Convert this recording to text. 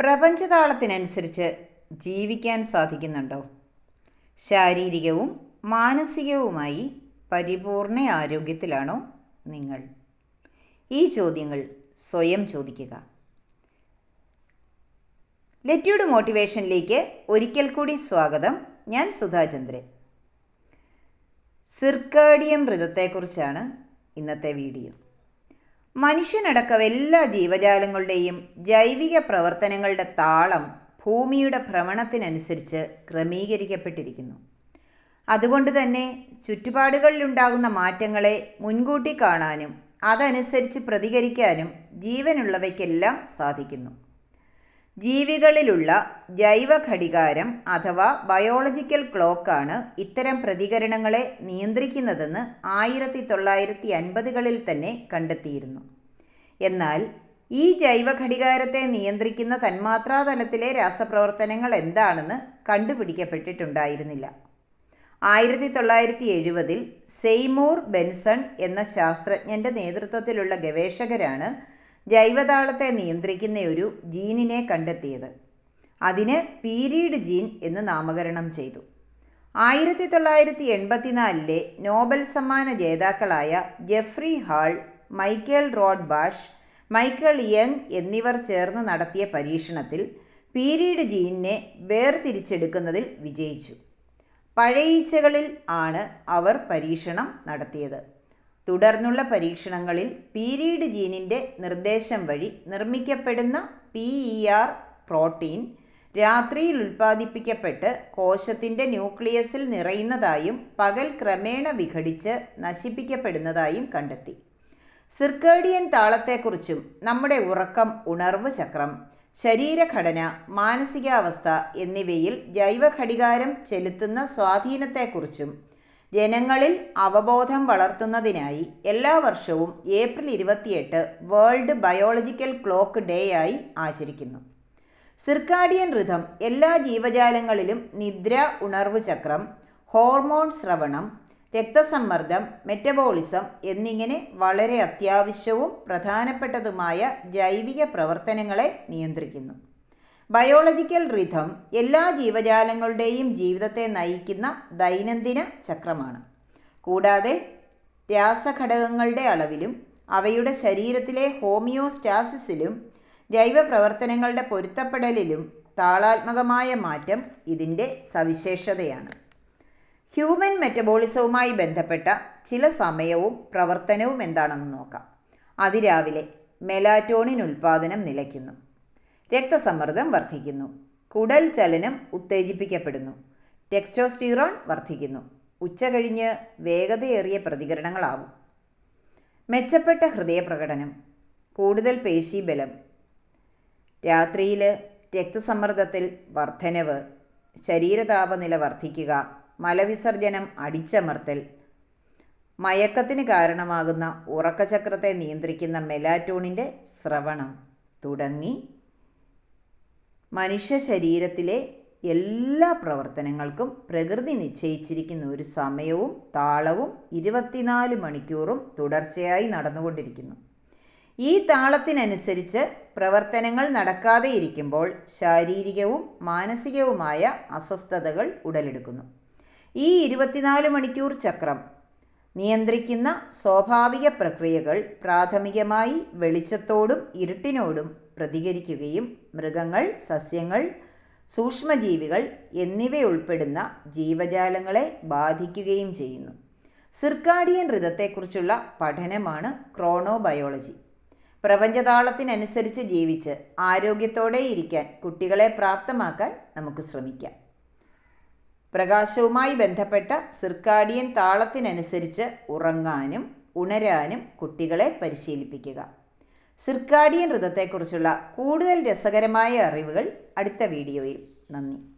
പ്രപഞ്ചതാളത്തിനനുസരിച്ച് ജീവിക്കാൻ സാധിക്കുന്നുണ്ടോ? ശാരീരികവും മാനസികവുമായി പരിപൂർണ ആരോഗ്യത്തിലാണോ നിങ്ങൾ? ഈ ചോദ്യങ്ങൾ സ്വയം ചോദിക്കുക. ലെറ്റ്യൂഡ് മോട്ടിവേഷനിലേക്ക് ഒരിക്കൽ കൂടി സ്വാഗതം. ഞാൻ സുധാചന്ദ്രൻ സിർക്കാഡിയം വ്രതത്തെക്കുറിച്ചാണ് ഇന്നത്തെ വീഡിയോ. മനുഷ്യനടക്കം എല്ലാ ജീവജാലങ്ങളുടെയും ജൈവിക പ്രവർത്തനങ്ങളുടെ താളം ഭൂമിയുടെ ഭ്രമണത്തിനനുസരിച്ച് ക്രമീകരിക്കപ്പെട്ടിരിക്കുന്നു. അതുകൊണ്ട് തന്നെ ചുറ്റുപാടുകളിലുണ്ടാകുന്ന മാറ്റങ്ങളെ മുൻകൂട്ടി കാണാനും അതനുസരിച്ച് പ്രതികരിക്കാനും ജീവനുള്ളവയ്ക്കെല്ലാം സാധിക്കുന്നു. ജീവികളിലുള്ള ജൈവഘടികാരം അഥവാ ബയോളജിക്കൽ ക്ലോക്കാണ് ഇത്തരം പ്രതികരണങ്ങളെ നിയന്ത്രിക്കുന്നതെന്ന് ആയിരത്തി തൊള്ളായിരത്തി അൻപതുകളിൽ തന്നെ കണ്ടെത്തിയിരുന്നു. എന്നാൽ ഈ ജൈവഘടികാരത്തെ നിയന്ത്രിക്കുന്ന തന്മാത്രാതലത്തിലെ രാസപ്രവർത്തനങ്ങൾ എന്താണെന്ന് കണ്ടുപിടിക്കപ്പെട്ടിട്ടുണ്ടായിരുന്നില്ല. ആയിരത്തി തൊള്ളായിരത്തി എഴുപതിൽ സെയ്മൂർ ബെൻസൺ എന്ന ശാസ്ത്രജ്ഞന്റെ നേതൃത്വത്തിലുള്ള ഗവേഷകരാണ് ജൈവതാളത്തെ നിയന്ത്രിക്കുന്ന ഒരു ജീനിനെ കണ്ടെത്തിയത്. അതിന് പീരീഡ് ജീൻ എന്ന് നാമകരണം ചെയ്തു. ആയിരത്തി തൊള്ളായിരത്തി എൺപത്തിനാലിലെ നോബൽ സമ്മാന ജേതാക്കളായ Jeffrey Hall Michael Rosbash Michael Young എന്നിവർ ചേർന്ന് നടത്തിയ പരീക്ഷണത്തിൽ പീരീഡ് ജീനിനെ വേർതിരിച്ചെടുക്കുന്നതിൽ വിജയിച്ചു. പഴയീച്ചകളിൽ ആണ് അവർ പരീക്ഷണം നടത്തിയത്. തുടർന്നുള്ള പരീക്ഷണങ്ങളിൽ പീരീഡ് ജീനിന്റെ നിർദ്ദേശം വഴി നിർമ്മിക്കപ്പെടുന്ന പി ഇ ആർ പ്രോട്ടീൻ രാത്രിയിൽ ഉൽപ്പാദിപ്പിക്കപ്പെട്ട് കോശത്തിന്റെ ന്യൂക്ലിയസിൽ നിറയുന്നതായും പകൽ ക്രമേണ വിഘടിച്ച് നശിപ്പിക്കപ്പെടുന്നതായും കണ്ടെത്തി. സിർക്കേഡിയൻ താളത്തെക്കുറിച്ചും നമ്മുടെ ഉറക്കം ഉണർവ് ചക്രം ശരീരഘടന മാനസികാവസ്ഥ എന്നിവയിൽ ജൈവഘടികാരം ചെലുത്തുന്ന സ്വാധീനത്തെക്കുറിച്ചും ജനങ്ങളിൽ അവബോധം വളർത്തുന്നതിനായി എല്ലാ വർഷവും ഏപ്രിൽ ഇരുപത്തിയെട്ട് വേൾഡ് ബയോളജിക്കൽ ക്ലോക്ക് ഡേ ആയി ആചരിക്കുന്നു. സിർക്കാഡിയൻ ഋതം എല്ലാ ജീവജാലങ്ങളിലും നിദ്ര ഉണർവ് ചക്രം ഹോർമോൺ ശ്രവണം രക്തസമ്മർദ്ദം മെറ്റബോളിസം എന്നിങ്ങനെ വളരെ അത്യാവശ്യവും പ്രധാനപ്പെട്ടതുമായ ജൈവിക പ്രവർത്തനങ്ങളെ നിയന്ത്രിക്കുന്നു. ബയോളജിക്കൽ റിഥം എല്ലാ ജീവജാലങ്ങളുടെയും ജീവിതത്തെ നയിക്കുന്ന ദൈനംദിന ചക്രമാണ്. കൂടാതെ രാസഘടകങ്ങളുടെ അളവിലും അവയുടെ ശരീരത്തിലെ ഹോമിയോസ്റ്റാസിസിലും ജൈവ പ്രവർത്തനങ്ങളുടെ പൊരുത്തപ്പെടലിലും താളാത്മകമായ മാറ്റം ഇതിന്റെ സവിശേഷതയാണ്. ഹ്യൂമൻ മെറ്റബോളിസവുമായി ബന്ധപ്പെട്ട ചില സമയവും പ്രവർത്തനവും എന്താണെന്ന് നോക്കാം. അതിരാവിലെ മെലാറ്റോണിൻ ഉൽപ്പാദനം നിലയ്ക്കുന്നു. രക്തസമ്മർദ്ദം വർദ്ധിക്കുന്നു. കുടൽ ചലനം ഉത്തേജിപ്പിക്കപ്പെടുന്നു. ടെക്സ്റ്റോസ്റ്റീറോൺ വർദ്ധിക്കുന്നു. ഉച്ച കഴിഞ്ഞ് വേഗതയേറിയ പ്രതികരണങ്ങളാവും. മെച്ചപ്പെട്ട ഹൃദയപ്രകടനം. കൂടുതൽ പേശീബലം. രാത്രിയിൽ രക്തസമ്മർദ്ദത്തിൽ വർധനവ്. ശരീരതാപനില വർദ്ധിക്കുക. മലവിസർജനം അടിച്ചമർത്തൽ. മയക്കത്തിന് കാരണമാകുന്ന ഉറക്കചക്രത്തെ നിയന്ത്രിക്കുന്ന മെലാറ്റോണിന്റെ ശ്രവണം തുടങ്ങി. മനുഷ്യ ശരീരത്തിലെ എല്ലാ പ്രവർത്തനങ്ങൾക്കും പ്രകൃതി നിശ്ചയിച്ചിരിക്കുന്ന ഒരു സമയവും താളവും ഇരുപത്തിനാല് മണിക്കൂറും തുടർച്ചയായി നടന്നുകൊണ്ടിരിക്കുന്നു. ഈ താളത്തിനനുസരിച്ച് പ്രവർത്തനങ്ങൾ നടക്കാതെ ഇരിക്കുമ്പോൾ ശാരീരികവും മാനസികവുമായ അസ്വസ്ഥതകൾ ഉടലെടുക്കുന്നു. ഈ ഇരുപത്തിനാല് മണിക്കൂർ ചക്രം നിയന്ത്രിക്കുന്ന സ്വാഭാവിക പ്രക്രിയകൾ പ്രാഥമികമായി വെളിച്ചത്തോടും ഇരുട്ടിനോടും പ്രതികരിക്കുകയും മൃഗങ്ങൾ സസ്യങ്ങൾ സൂക്ഷ്മജീവികൾ എന്നിവയുൾപ്പെടുന്ന ജീവജാലങ്ങളെ ബാധിക്കുകയും ചെയ്യുന്നു. സിർക്കാഡിയൻ ഋതത്തെക്കുറിച്ചുള്ള പഠനമാണ് ക്രോണോബയോളജി. പ്രപഞ്ചതാളത്തിനനുസരിച്ച് ജീവിച്ച് ആരോഗ്യത്തോടെ ഇരിക്കാൻ കുട്ടികളെ പ്രാപ്തമാക്കാൻ നമുക്ക് ശ്രമിക്കാം. പ്രകാശവുമായി ബന്ധപ്പെട്ട സിർക്കാഡിയൻ താളത്തിനനുസരിച്ച് ഉറങ്ങാനും ഉണരാനും കുട്ടികളെ പരിശീലിപ്പിക്കുക. സിർക്കാഡിയൻ ഋതത്തെക്കുറിച്ചുള്ള കൂടുതൽ രസകരമായ അറിവുകൾ അടുത്ത വീഡിയോയിൽ. നന്ദി.